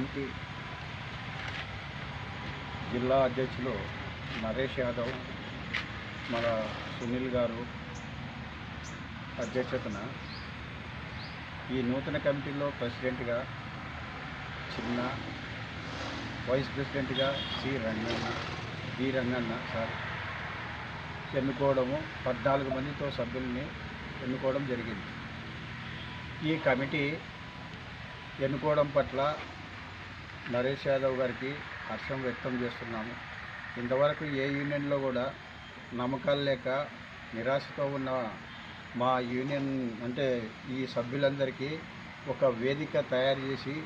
Committee జిల్లా అధ్యక్షులు నరేష్ యాదవ్ మన సునీల్ గారు అధ్యక్షతన ఈ నూతన కమిటీలో ప్రెసిడెంట్గా చిన్న వైస్ ప్రెసిడెంట్గా C Ranganna B Ranganna sir ఎన్నుకోవడము పద్నాలుగు మందితో సభ్యుల్ని ఎన్నుకోవడం జరిగింది. ఈ కమిటీ ఎన్నుకోవడం పట్ల నరేష్ యాదవ్ గారికి హర్షం వ్యక్తం చేస్తున్నాము. ఇంతవరకు ఏ యూనియన్లో కూడా నమ్మకాలు లేక నిరాశతో ఉన్న మా యూనియన్ అంటే ఈ సభ్యులందరికీ ఒక వేదిక తయారు చేసి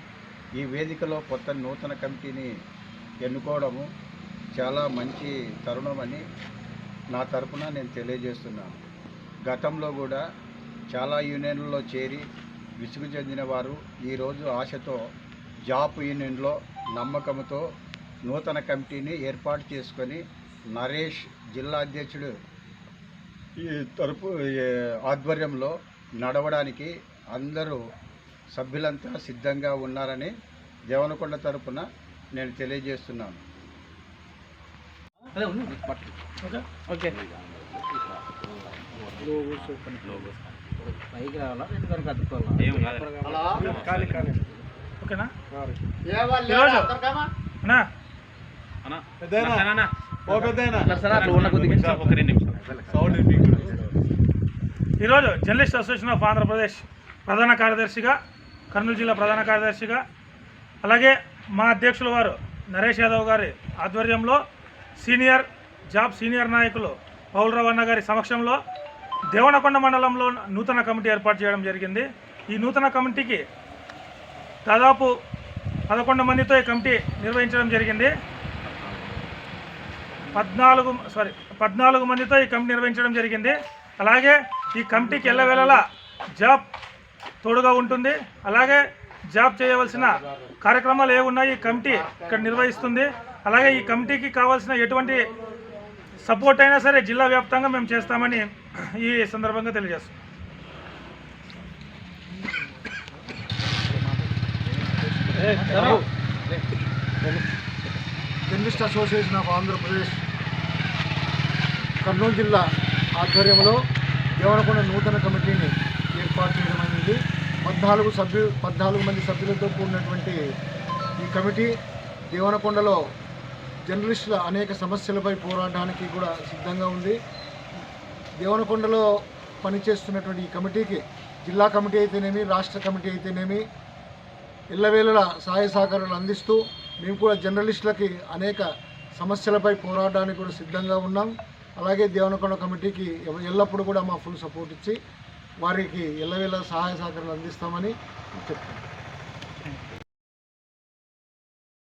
ఈ వేదికలో కొత్త నూతన కమిటీని ఎన్నుకోవడము చాలా మంచి తరుణమని నా తరపున నేను తెలియజేస్తున్నాను. గతంలో కూడా చాలా యూనియన్లలో చేరి విసుగు చెందిన వారు ఈరోజు ఆశతో జాబ్ యూనియన్లో నమ్మకంతో నూతన కమిటీని ఏర్పాటు చేసుకొని నరేష్ జిల్లా అధ్యక్షుడు ఈ తరపు ఆధ్వర్యంలో నడవడానికి అందరూ సభ్యులంతా సిద్ధంగా ఉన్నారని దేవనకొండ తరపున నేను తెలియజేస్తున్నాను. పైకి రావాలా? ఓకేనా? ఈరోజు? జర్నలిస్ట్ అసోసియేషన్ ఆఫ్ ఆంధ్రప్రదేశ్ ప్రధాన కార్యదర్శిగా కర్నూలు జిల్లా ప్రధాన కార్యదర్శిగా అలాగే మా అధ్యక్షుల వారు నరేష్ యాదవ్ గారి ఆధ్వర్యంలో సీనియర్ జాబ్ సీనియర్ నాయకులు పౌల్ అన్న గారి సమక్షంలో దేవనకొండ మండలంలో నూతన కమిటీ ఏర్పాటు చేయడం జరిగింది. ఈ నూతన కమిటీకి దాదాపు పదకొండు మందితో ఈ కమిటీ నిర్వహించడం జరిగింది. పద్నాలుగు సారీ పద్నాలుగు మందితో ఈ కమిటీ నిర్వహించడం జరిగింది. అలాగే ఈ కమిటీకి ఎల్లవేళలా జాబ్ తోడుగా ఉంటుంది. అలాగే జాబ్ చేయవలసిన కార్యక్రమాలు ఏ ఉన్నాయి ఈ కమిటీ ఇక్కడ నిర్వహిస్తుంది. అలాగే ఈ కమిటీకి కావాల్సిన ఎటువంటి సపోర్ట్ అయినా సరే జిల్లా వ్యాప్తంగా మేము చేస్తామని ఈ సందర్భంగా తెలియజేస్తాం journalist association of Andhra Pradesh Kurnool జిల్లా ఆధ్వర్యంలో దేవనకొండ నూతన కమిటీని ఏర్పాటు చేయడం అనేది పద్నాలుగు సభ్యు పద్నాలుగు మంది సభ్యులతో కూడినటువంటి ఈ కమిటీ దేవనకొండలో జర్నలిస్టుల అనేక సమస్యలపై పోరాడడానికి కూడా సిద్ధంగా ఉంది. దేవనకొండలో పనిచేస్తున్నటువంటి ఈ కమిటీకి జిల్లా కమిటీ అయితేనేమి రాష్ట్ర కమిటీ అయితేనేమి ఇళ్ళవేళలా సహాయ సహకారాలు అందిస్తూ మేము కూడా జర్నలిస్టులకి అనేక సమస్యలపై పోరాడడానికి కూడా సిద్ధంగా ఉన్నాం. అలాగే దేవనకొండ కమిటీకి ఎల్లప్పుడూ కూడా మా ఫుల్ సపోర్ట్ ఇచ్చి వారికి ఎల్లవేళ సహాయ సహకారాలు అందిస్తామని చెప్తున్నాం.